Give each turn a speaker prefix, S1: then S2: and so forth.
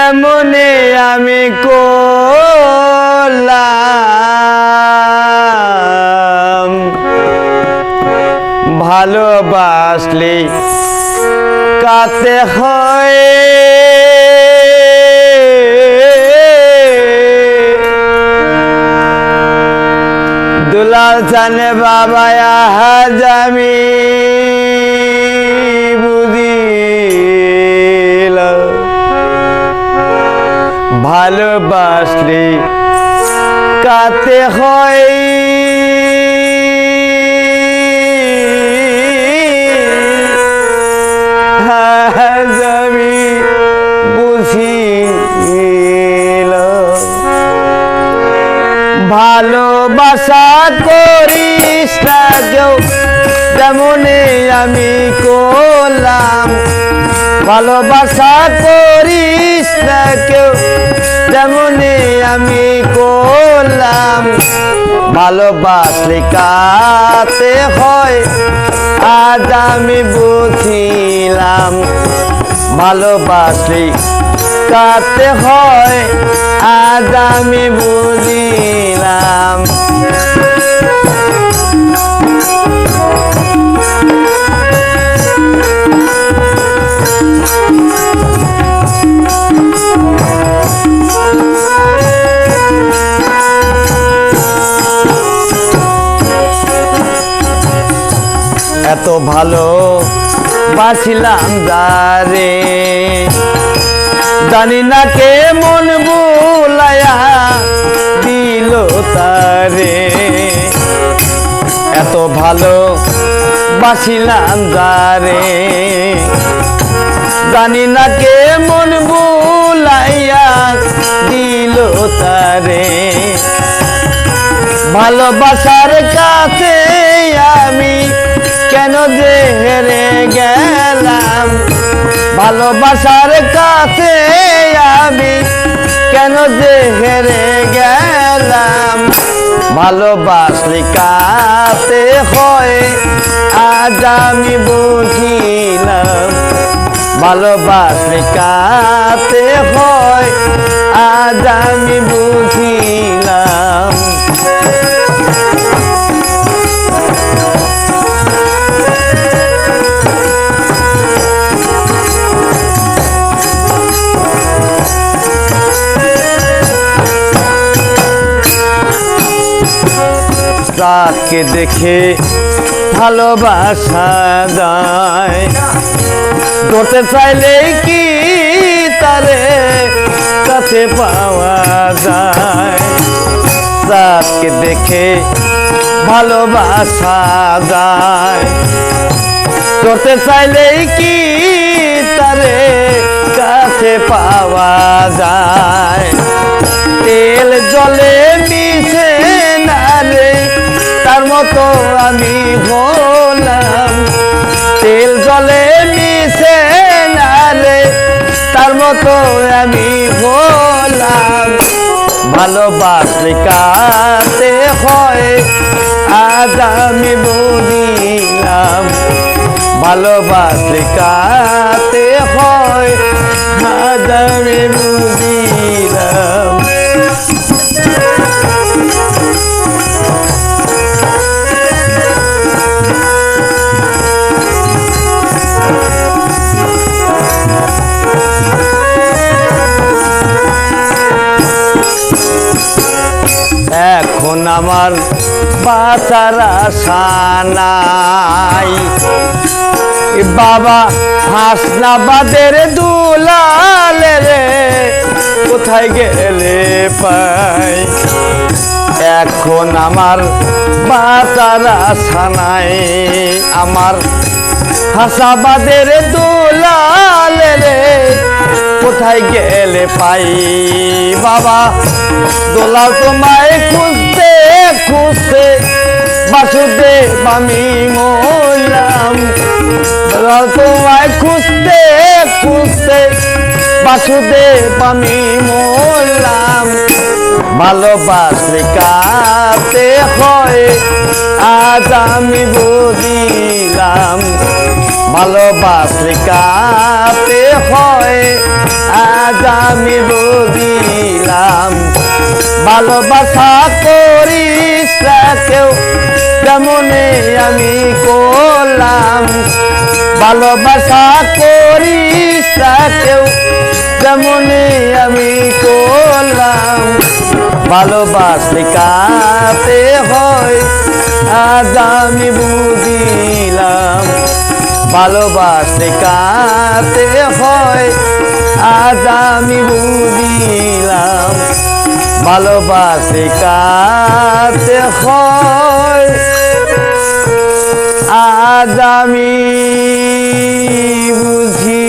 S1: তেমনি আমি করলাম ভালোবাসলে কাতে হয়। দুলাল চানে বাবা আহাজ আমি ভালোবাসলে কাতে হয়। আমি বুঝিল ভালোবাসা করিস না কেউ তেমনি আমি করলাম। ভালোবাসা করিস না কেউ। তেমনি আমি করলাম, ভালোবাসলে কাতে হয়। আজ আমি বুঝিলাম, ভালোবাসলে কাতে হয়। আজ আমি বুঝিলাম। এত ভালো বাসিলাম যারে। জানি না কে মন বুলায়া দিল তারে। এত ভালো বাসিলাম যারে। জানি না কে মন বুলাইয়া দিল তারে। ভালোবাসার কাছে আমি ভালোবাসার কাছে আমি কেন যে হেরে গেলাম? ভালোবাসলে কাতে হয়, আজ আমি বুঝিলাম। ভালোবাসলে কাতে হয়, আজ আমি বুঝিলাম। রাতকে দেখে ভালোবাসা যায়। ধরতে চাইলে কি তারে কাছে পাওয়া যায়? রাতকে দেখে ভালোবাসা যায়। ধরতে চাইলে কি তারে কাছে পাওয়া যায়? তেল জলে তার আমি হলাম। তেল জলে মিশে না তার মতো আমি হলাম। ভালোবাসলে কাতে হয়, আজ আমি বুঝিলাম ভালোবাসলে কাতে হয়, আজ আমি বুঝিলাম আমার বাঁচার আশা নাই। এ বাবা, হাসনাবাদের দুলালে রে, কোথায় গেলে পাই? এখন আমার বাঁচার আশা নাই। আমার হাসাবাদের দুলালে রে, কোথায় গেলে পাই? বাবা দোলা তোমায় খুঁজতে খুঁজতে বাসুদেব আমি মরলাম। তোমায় খুঁজতে খুঁজতে বাসুদেব আমি মরলাম। ভালোবাসলে কাতে হয়, আজ আমি বুঝিলাম। ভালোবাসলে কাতে হয়, আজ আমি বুঝিলাম। ভালোবাসা করিস না কেউ তেমনে আমি করলাম। ভালোবাসা করি না কেউ তেমনে আমি করলাম। ভালোবাসলে কাতে হয়, আজ আমি বুঝিলাম। ভালোবাসলে কাতে হয়, আজ আমি বুঝিলাম। ভালোবাসে কাতে হয়। আজ আমি বুঝি